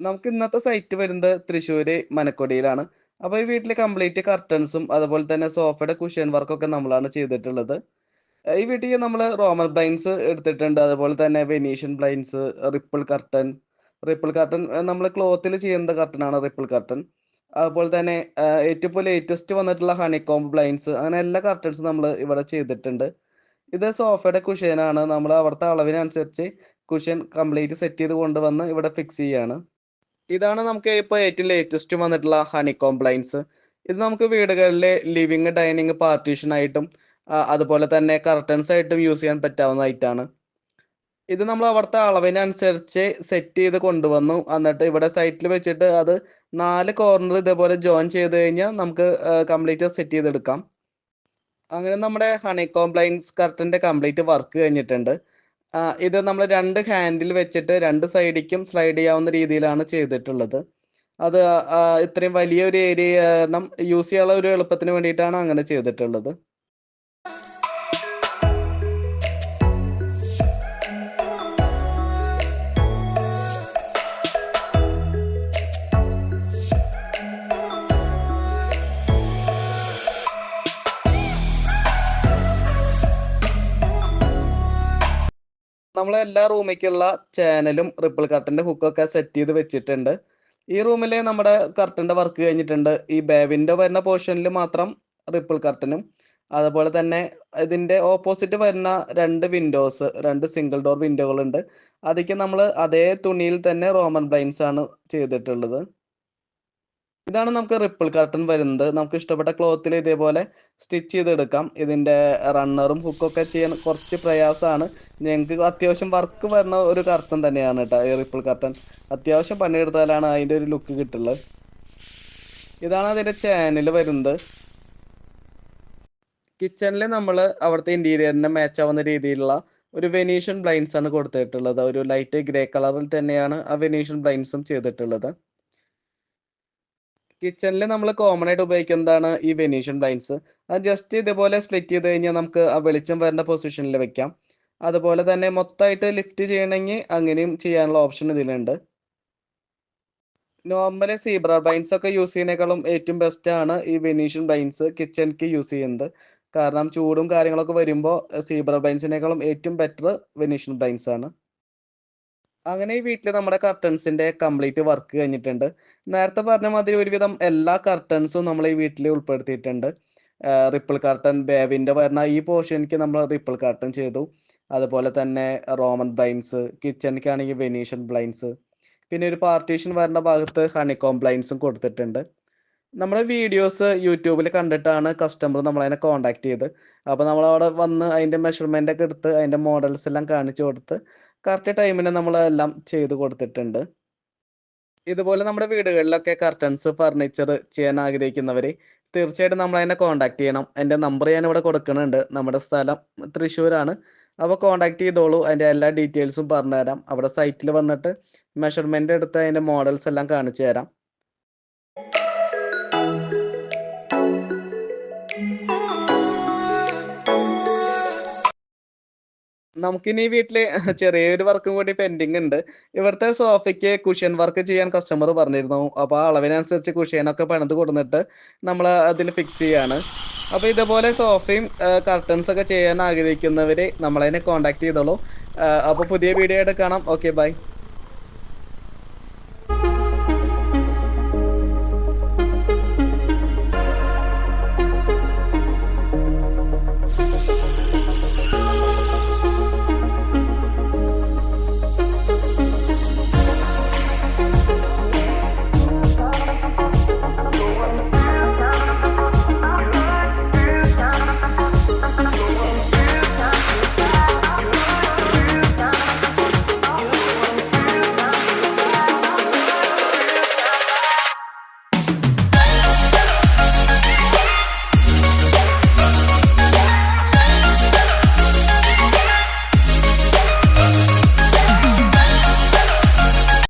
നമുക്ക് ഇന്നത്തെ സൈറ്റ് വരുന്നത് തൃശ്ശൂര് മനക്കൊടിയിലാണ്. അപ്പോൾ ഈ വീട്ടിൽ കംപ്ലീറ്റ് കർട്ടൻസും അതുപോലെ തന്നെ സോഫയുടെ കുഷൻ വർക്കൊക്കെ നമ്മളാണ് ചെയ്തിട്ടുള്ളത്. ഈ വീട്ടിൽ നമ്മൾ റോമൽ ബ്ലൈൻസ് എടുത്തിട്ടുണ്ട്. അതുപോലെ തന്നെ Venetian blinds ripple curtain ripple curtain നമ്മൾ ക്ലോത്തിൽ ചെയ്യുന്ന കർട്ടനാണ് റിപ്പിൾ കർട്ടൻ അതുപോലെ തന്നെ ഏറ്റവും ലേറ്റസ്റ്റ് വന്നിട്ടുള്ള ഹണിക്കോംബ് ബ്ലൈൻസ് അങ്ങനെ എല്ലാ കർട്ടൻസ് നമ്മൾ ഇവിടെ ചെയ്തിട്ടുണ്ട്. ഇത് സോഫയുടെ കുഷ്യനാണ് നമ്മൾ അവിടുത്തെ അളവിനനുസരിച്ച് കുഷൻ കംപ്ലീറ്റ് സെറ്റ് ചെയ്ത് കൊണ്ടുവന്ന് ഇവിടെ ഫിക്സ് ചെയ്യാണ്. ഇതാണ് നമുക്ക് ഇപ്പോൾ ഏറ്റവും ലേറ്റസ്റ്റ് വന്നിട്ടുള്ള ഹണി കോംപ്ലൈൻസ് ഇത് നമുക്ക് വീടുകളിലെ ലിവിങ് ഡൈനിങ് പാർട്ടീഷൻ ആയിട്ടും അതുപോലെ തന്നെ കർട്ടൻസ് ആയിട്ടും യൂസ് ചെയ്യാൻ പറ്റാവുന്നതായിട്ടാണ് ഇത് നമ്മൾ അവിടുത്തെ അളവിനനുസരിച്ച് സെറ്റ് ചെയ്ത് കൊണ്ടുവന്നു. എന്നിട്ട് ഇവിടെ സൈറ്റിൽ വെച്ചിട്ട് അത് നാല് കോർണർ ഇതേപോലെ ജോയിൻ ചെയ്ത് കഴിഞ്ഞാൽ നമുക്ക് കംപ്ലീറ്റ് സെറ്റ് ചെയ്തെടുക്കാം. അങ്ങനെ നമ്മുടെ ഹണി കോംപ്ലൈൻസ് കർട്ടന്റെ കംപ്ലീറ്റ് വർക്ക് കഴിഞ്ഞിട്ടുണ്ട്. ഇത് നമ്മൾ രണ്ട് ഹാൻഡിൽ വെച്ചിട്ട് രണ്ട് സൈഡിക്കും സ്ലൈഡ് ചെയ്യാവുന്ന രീതിയിലാണ് ചെയ്തിട്ടുള്ളത്. അത് ഇത്രയും വലിയൊരു ഏരിയ കാരണം യൂസ് ചെയ്യാനുള്ള ഒരു എളുപ്പത്തിന് വേണ്ടിയിട്ടാണ് അങ്ങനെ ചെയ്തിട്ടുള്ളത്. നമ്മൾ എല്ലാ റൂമിലേക്കുള്ള ചാനലും റിപ്പിൾ കർട്ടന്റെ ഹുക്കൊക്കെ സെറ്റ് ചെയ്ത് വെച്ചിട്ടുണ്ട്. ഈ റൂമിൽ നമ്മുടെ കർട്ടന്റെ വർക്ക് കഴിഞ്ഞിട്ടുണ്ട്. ഈ ബേവിന്റെ വരുന്ന പോർഷനിൽ മാത്രം റിപ്പിൾ കർട്ടനും അതുപോലെ തന്നെ ഇതിന്റെ ഓപ്പോസിറ്റ് വരുന്ന രണ്ട് വിൻഡോസ് രണ്ട് സിംഗിൾ ഡോർ വിൻഡോകളുണ്ട് അതിക്ക് നമ്മൾ അതേ തുണിയിൽ തന്നെ റോമൻ ബ്ലൈൻസ് ആണ് ചെയ്തിട്ടുള്ളത്. ഇതാണ് നമുക്ക് റിപ്പിൾ കർട്ടൻ വരുന്നത്. നമുക്ക് ഇഷ്ടപ്പെട്ട ക്ലോത്തിൽ ഇതേപോലെ സ്റ്റിച്ച് ചെയ്തെടുക്കാം. ഇതിന്റെ റണ്ണറും ഹുക്കൊക്കെ ചെയ്യാൻ കുറച്ച് പ്രയാസമാണ് ഞങ്ങൾക്ക് അത്യാവശ്യം വർക്ക് വരുന്ന ഒരു കർട്ടൻ തന്നെയാണ് കേട്ടോ ഈ റിപ്പിൾ കർട്ടൻ അത്യാവശ്യം പണിയെടുത്താലാണ് അതിന്റെ ഒരു ലുക്ക് കിട്ടുള്ളത് ഇതാണ് അതിന്റെ ചാനൽ വരുന്നത്. കിച്ചണിൽ നമ്മൾ അവിടുത്തെ ഇന്റീരിയറിനെ മാച്ച് ആവുന്ന രീതിയിലുള്ള ഒരു വെനീഷ്യൻ ബ്ലൈൻഡ്സ് ആണ് കൊടുത്തിട്ടുള്ളത്. ഒരു ലൈറ്റ് ഗ്രേ കളറിൽ തന്നെയാണ് ആ വെനീഷ്യൻ ബ്ലൈൻഡ്സും ചെയ്തിട്ടുള്ളത്. കിച്ചണിൽ നമ്മൾ കോമൺ ആയിട്ട് ഉപയോഗിക്കുന്നതാണ് ഈ വെനീഷ്യൻ ബ്ലൈൻഡ്സ് അത് ജസ്റ്റ് ഇതുപോലെ സ്പ്ലിറ്റ് ചെയ്ത് കഴിഞ്ഞാൽ നമുക്ക് ആ വെളിച്ചം വരേണ്ട പൊസിഷനിൽ വെക്കാം. അതുപോലെ തന്നെ മൊത്തമായിട്ട് ലിഫ്റ്റ് ചെയ്യണമെങ്കിൽ അങ്ങനെയും ചെയ്യാനുള്ള ഓപ്ഷൻ ഇതിലുണ്ട്. നോർമലി സീബ്ര ബ്ലൈൻഡ്സ് ഒക്കെ യൂസ് ചെയ്യുന്നതിനേക്കാളും ഏറ്റവും ബെസ്റ്റ് ആണ് ഈ വെനീഷ്യൻ ബ്ലൈൻഡ്സ് കിച്ചണിക്ക് യൂസ് ചെയ്യുന്നത്. കാരണം ചൂടും കാര്യങ്ങളൊക്കെ വരുമ്പോൾ സീബ്ര ബ്ലൈൻഡ്സിനേക്കാളും ഏറ്റവും ബെറ്റർ വെനീഷ്യൻ ബ്ലൈൻഡ്സ് ആണ്. അങ്ങനെ ഈ വീട്ടിൽ നമ്മുടെ കർട്ടൻസിന്റെ കംപ്ലീറ്റ് വർക്ക് കഴിഞ്ഞിട്ടുണ്ട്. നേരത്തെ പറഞ്ഞ മാതിരി ഒരുവിധം എല്ലാ കർട്ടൻസും നമ്മൾ ഈ വീട്ടിൽ ഉൾപ്പെടുത്തിയിട്ടുണ്ട്. റിപ്പിൾ കർട്ടൻ ബേവിന്റെ പറഞ്ഞ ഈ പോർഷനിക്ക് നമ്മൾ റിപ്പിൾ കർട്ടൻ ചെയ്തു. അതുപോലെ തന്നെ റോമൻ ബ്ലൈൻസ് കിച്ചണിക്ക് കിച്ചണിക്കാണെങ്കിൽ വെനീഷ്യൻ ബ്ലൈൻസ് പിന്നെ ഒരു പാർട്ടീഷൻ വരുന്ന ഭാഗത്ത് ഹണിക്കോം ബ്ലൈൻസും കൊടുത്തിട്ടുണ്ട്. നമ്മുടെ വീഡിയോസ് യൂട്യൂബിൽ കണ്ടിട്ടാണ് കസ്റ്റമർ നമ്മളതിനെ കോണ്ടാക്ട് ചെയ്ത്. അപ്പോൾ നമ്മൾ അവിടെ വന്ന് അതിന്റെ മെഷർമെന്റ് ഒക്കെ എടുത്ത് അതിന്റെ മോഡൽസ് എല്ലാം കാണിച്ചു കൊടുത്ത് കറക്റ്റ് ടൈമിന് നമ്മൾ എല്ലാം ചെയ്ത് കൊടുത്തിട്ടുണ്ട്. ഇതുപോലെ നമ്മുടെ വീടുകളിലൊക്കെ കർട്ടൻസ് ഫർണിച്ചർ ചെയ്യാൻ ആഗ്രഹിക്കുന്നവർ തീർച്ചയായിട്ടും നമ്മൾ അതിനെ കോൺടാക്ട് ചെയ്യണം. എന്റെ നമ്പർ ഞാൻ ഇവിടെ കൊടുക്കുന്നുണ്ട്. നമ്മുടെ സ്ഥലം തൃശ്ശൂരാണ്. അപ്പോൾ കോൺടാക്ട് ചെയ്തോളൂ. അതിന്റെ എല്ലാ ഡീറ്റെയിൽസും പറഞ്ഞുതരാം. അവിടെ സൈറ്റിൽ വന്നിട്ട് മെഷർമെന്റ് എടുത്ത് അതിന്റെ മോഡൽസ് എല്ലാം കാണിച്ചു തരാം നമുക്കിനി വീട്ടിൽ ചെറിയൊരു വർക്കും കൂടി പെൻഡിങ് ഉണ്ട്. ഇവിടുത്തെ സോഫയ്ക്ക് കുഷ്യൻ വർക്ക് ചെയ്യാൻ കസ്റ്റമർ പറഞ്ഞിരുന്നു. അപ്പൊ ആ അളവിനനുസരിച്ച് കുഷ്യനൊക്കെ പണിത് കൊടുത്തിട്ട് നമ്മൾ അതിൽ ഫിക്സ് ചെയ്യാണ്. അപ്പൊ ഇതുപോലെ സോഫയും കർട്ടൻസ് ഒക്കെ ചെയ്യാൻ ആഗ്രഹിക്കുന്നവര് നമ്മളതിനെ കോൺടാക്ട് ചെയ്തോളൂ. അപ്പൊ പുതിയ വീഡിയോ ആയിട്ട് കാണാം ഓക്കെ ബൈ